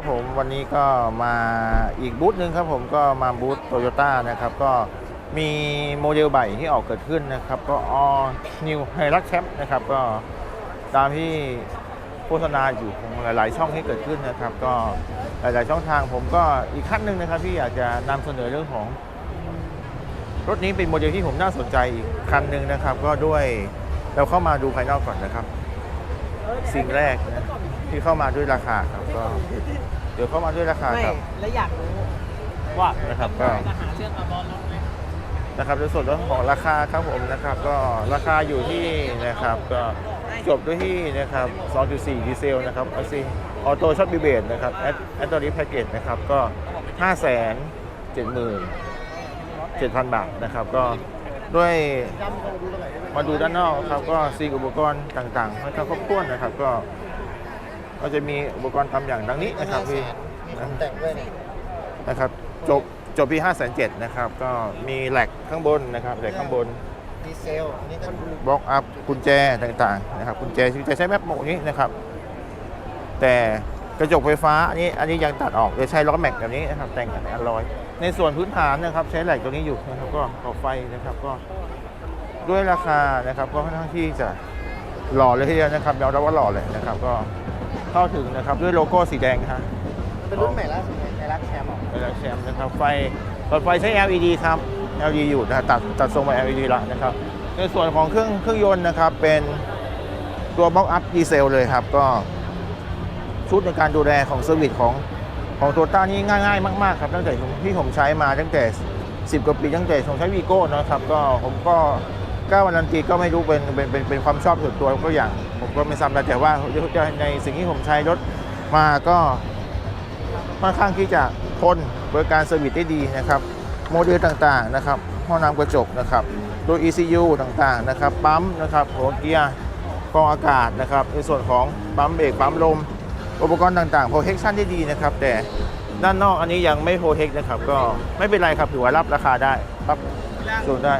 ครับผมวันนี้ก็มาอีกบูธหนึ่งครับผมก็มาบูธโตโยต้านะครับก็มีโมเดลใหม่ที่ออกเกิดขึ้นนะครับ ก็ All New h i l u x Champ นะครับก็ตามที่โฆษณาอยู่ของหลาย ๆ ช่องที่เกิดขึ้นนะครับ ก็หลาย ๆ ช่องทางผมก็อีกขั้นหนึ่งนะครับที่อยากจะนำเสนอเรื่องของ รถนี้เป็นโมเดลที่ผมน่าสนใจอีกคันหนึ่งนะครับ ก็ด้วยเราเข้ามาดูภายนอกก่อนนะครับ สิ่งแรกนะที่เข้ามาด้วยราคาครับก็ เดี๋ยวเข้ามาด้วยราคาไม่ครับ แล้วอยากรู้ว่านะครับก็ จะหาเรื่องเอาบอลลงไหมนะครับในส่วนเรื่องของราคาครับผมนะครับ ก็ราคาอยู่ที่นะครับก็จบด้วยที่นะครับ 2.4 ดีเซลนะครับอซีออโต้ช็อตบิเบตนะครับแอดแอดตอรี่แพ็กเกจนะครับก็ 5 7 7 0 0 0 7,000 บาทนะครับ ก็ ด้วยมาดูด้านนอกครับก็สิ่งอุปกรณ์ต่างๆมันก็ครบถ้วนนะครับก็ ก็จะมีอุปกรณ์ทำอย่างดังนี้นะครับพี่นะแต่งด้วยนะครับจบจบที่5 7 0 0 0นะครับ ก็มีแหลกข้างบนนะครับแหลกข้างบนดีเซลอันนี้ก็บล็อกอัพกุญแจต่างๆนะครับกุญแจที่จใช้แมปโมนี้นะครับ แต่กระจกไฟฟ้าอันนี้อันนี้ยังตัดออกจะใช้ล้อแม็กแบบนี้นะครับแต่งกันอลอย ในส่วนพื้นฐานนะครับใช้แหลกตัวนี้อยู่นะครับก็ขอบไฟนะครับก็ด้วยราคานะครับก็ค่อนข้างที่จะหล่อเลยทีเดียวนะครับยอมรับว่าหล่อเลยนะครับ ก็เข้าถึงนะครับด้วยโลโก้สีแดงครับเป็นรุ่นใหม่ล่าสุดในไทยรัฐแชมป์ไฟแชมป์นะครับไฟหลอดไฟใช้ LED ครับ LED อยู่นะตัดตัดทรงมา LED ละนะครับ ในส่วนของเครื่องเครื่องยนต์นะครับเป็นตัวบล็อกอัพดีเซลเลยครับก็ชุดในการดูแลของเซอร์วิสของ ของโตต้านี่ง่ายๆ มากๆครับตั้งแต่ที่ผมใช้มาตั้งแต่ 10 กว่าปีตั้งแต่ผมใช้วีโก้นะครับก็ผมก็ก้าวันนันตีก็ไม่รู้เป็นเป็นเป็นเป็นความชอบส่วนตัวก็อย่าง ผมก็ไม่ซ้ำนะแต่ว่าในสิ่งที่ผมใช้รถมาก็ค่อนข้างที่จะทนบริการเซอร์วิสได้ดีนะครับ โมเดลต่างๆนะครับห้องน้ำกระจกนะครับตัว ECU ต่างๆนะครับปั๊มนะครับหัวเกียร์กองอากาศนะครับในส่วนของปั๊มเบรกปั๊มลม อุปกรณ์ต่างๆ protection ที่ดีนะครับ แต่ด้านนอกอันนี้ยังไม่ protect นะครับ ก็ไม่เป็นไรครับถือว่ารับราคาได้รับส่วนได้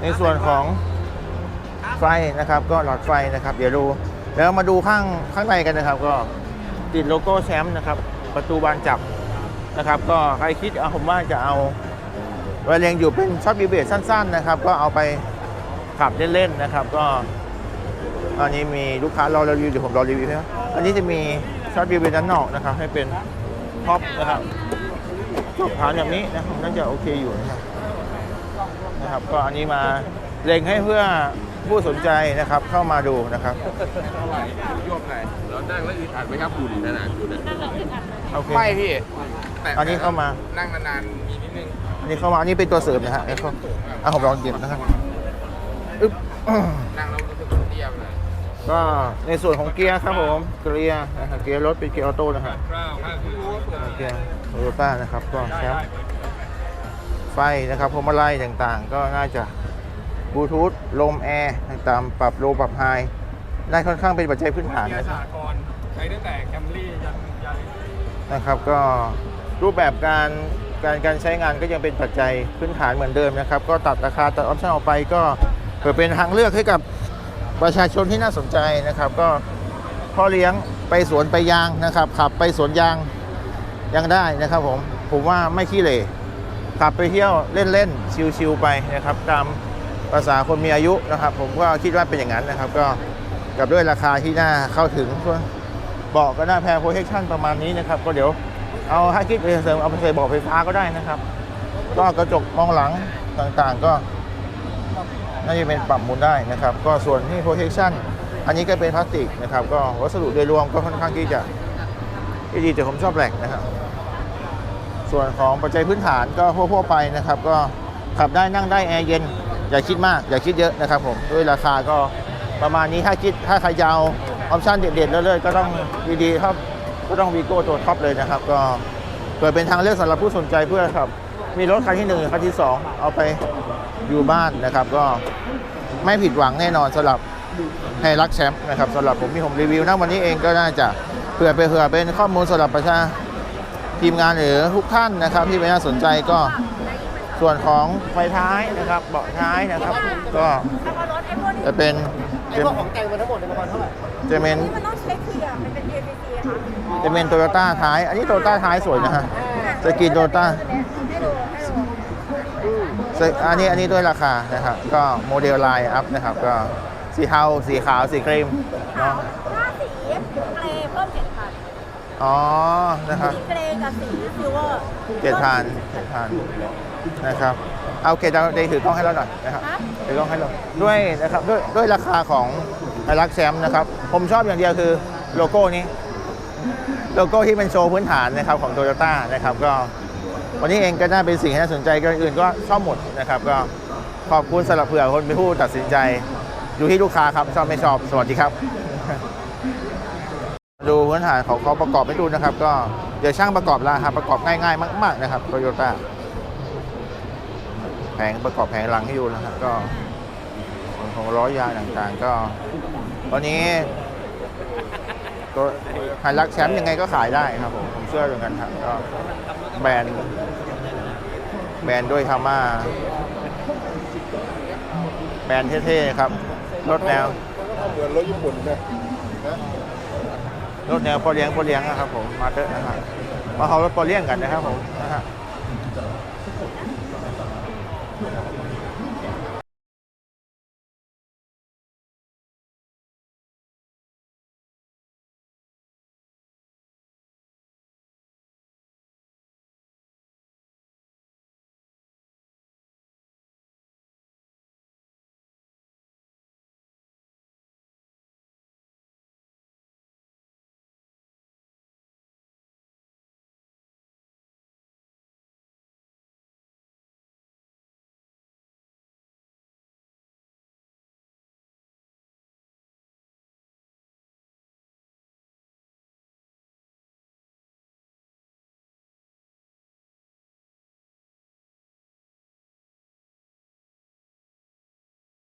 ในส่วนของไฟนะครับ ก็หลอดไฟนะครับ เดี๋ยวดูแล้วมาดูข้างข้างในกันนะครับ ก็ติดโลโก้แชมป์นะครับ ประตูบานจับนะครับ ก็ใครคิดเอาผมว่าจะเอาไวเรียงอยู่เป็นช็อตบีเบตสั้น ๆ นะครับ ก็เอาไปขับเล่นๆนะครับ ก็ อันนี้มีลูกค้ารอรีวิวเดี๋ยวผมรอรีวิวให้นะอันนี้จะมีช็อตบีเบตด้านนอกนะครับ ให้เป็นท็อปนะครับจบฐานแบบนี้นะครับน่าจะโอเคอยู่นะครับนะครับ ก็อันนี้มาเล็งให้เพื่อผู้สนใจนะครับเข้ามาดูนะครับโยกไงเรานั่งแล้วอึดอัดไหมครับคุณขนานๆคุณโอเคไม่พี่แต่อันนี้เข้ามานั่งนานๆมีนิดนึงอันนี้เข้ามาอันนี้เป็นตัวเสริมนะฮะแล้วก็อะผมลองเก็บนะครับอึ๊บนั่งแล้วรู้สึกเตี้ยเลย ก็ในส่วนของเกียร์ครับผมเกียร์นะครับเกียร์รถเป็นเกียร์ออโต้นะครับคร่าวข้างคือรู้ว่าเกียร์โตโยต้านะครับก็แชมป์ไฟนะครับพวงมาลัยต่างๆ ก็น่าจะบลูทูธลมแอร์ต่างๆปรับโลปรับไฮได้ค่อนข้างเป็นปัจจัยพื้นฐานนะครับใช้ตั้งแต่แคมรี่ยันยันนะครับก็รูปแบบการการการใช้งานก็ยังเป็นปัจจัยพื้นฐานเหมือนเดิมนะครับ ก็ตัดราคาตัดออปชั่นออกไปก็เพื่อเป็นทางเลือกให้กับ ประชาชนที่น่าสนใจนะครับ ก็พ่อเลี้ยงไปสวนไปยางนะครับ ขับไปสวนยางยังได้นะครับผมผมว่าไม่ขี้เหร่ขับไปเที่ยวเล่นๆชิลๆไปนะครับ ตามภาษาคนมีอายุนะครับ ผมก็คิดว่าเป็นอย่างนั้นนะครับ ก็กับด้วยราคาที่น่าเข้าถึงเบาะก็น่าแพง protection ประมาณนี้นะครับ ก็เดี๋ยวเอาให้คิดไปเสริมเอาไปใส่เบาะไฟฟ้าก็ได้นะครับ ก็กระจกมองหลังต่างๆ ก็ น่าจะเป็นปรับมุนได้นะครับ ก็ส่วนที่ protection อันนี้ก็เป็นพลาสติกนะครับ ก็วัสดุโดยรวมก็ค่อนข้างที่จะที่ดีแต่ผมชอบแหลกนะครับ ส่วนของปัจจัยพื้นฐานก็ทั่วๆไปนะครับ ก็ขับได้นั่งได้แอร์เย็น อย่าคิดมาก อย่าคิดเยอะนะครับผมด้วยราคาก็ประมาณนี้ถ้าคิดถ้าใครจะเอาออปชั่นเด็ดๆเรื่อยๆก็ต้องดีๆครับก็ต้องวีโก้ตัวท็อปเลยนะครับ ก็เปิดเป็นทางเลือกสำหรับผู้สนใจเพื่อครับ มีรถคันที่หนึ่งคันที่สองเอาไปอยู่บ้านนะครับก็ไม่ผิดหวังแน่นอนสำหรับให้รักแชมป์นะครับสำหรับผมที่ผมรีวิวนะวันนี้เองก็น่าจะเผื่อไปเผื่อเป็นข้อมูลสำหรับประชาทีมงานหรือทุกท่านนะครับ ที่ไม่น่าสนใจก็ส่วนของไฟท้ายนะครับเบาะท้ายนะครับ ก็จะเป็นไอ้พวกของแต่งมาทั้งหมดเนี่ยประมาณเท่าไหร่จะเป็นมันต้องเช็คทีอะมันเป็น PVC อะจะเป็นโตโยต้าท้าย อันนี้โตโยต้าท้ายสวยนะฮะสกินโตโยต้า อันนี้อันนี้ด้วยราคานะครับก็โมเดลไลน์อัพนะครับก็สีเทาสีขาวสีครีมเนาะถ้าสีเกรย์เพิ่มเจ็ดพันอ๋อนะครับสีเกรย์กับสีซิลเวอร์เจ็ดพันเจ็ดพันนะครับเอาโอเคเดี๋ยวเดยวถือกล้องให้เราหน่อยนะครับถือกล้องให้เราด้วยนะครับด้วยด้วยราคาของไอรักแชมป์นะครับ ผมชอบอย่างเดียวคือโลโก้นี้ โลโก้ที่เป็นโชว์พื้นฐานนะครับของโตโยต้านะครับก็ วันนี้เองก็น่าเป็นสิ่งที่น่าสนใจก็อื่นก็ชอบหมดนะครับ ก็ขอบคุณสำหรับเผื่อคนเป็นผู้ตัดสินใจ อยู่ที่ลูกค้าครับชอบไม่ชอบสวัสดีครับ ดูพื้นฐานของเขาประกอบให้ดูนะครับ ก็เดี๋ยวช่างประกอบแล้วครับประกอบง่ายๆ มาก ๆนะครับโตโยต้าแผงประกอบแผงหลังให้ดูนะครับก็ส่วนของล้อยางต่างๆ ก็ ตอนนี้ ตัวไฮรักแชมป์ยังไงก็ขายได้ครับผมผมเชื่อตรงกันครับก็แบรนด์แบรนด์ด้วยคาม่าแบรนด์เท่ๆครับรถแนวเหมือนรถญี่ปุ่นนะนะรถแนวพอเลี้ยงพอเลี้ยงนะครับผมมาเถอะนะครับมาเขารถพอเลี้ยงกันนะครับผมนะฮะ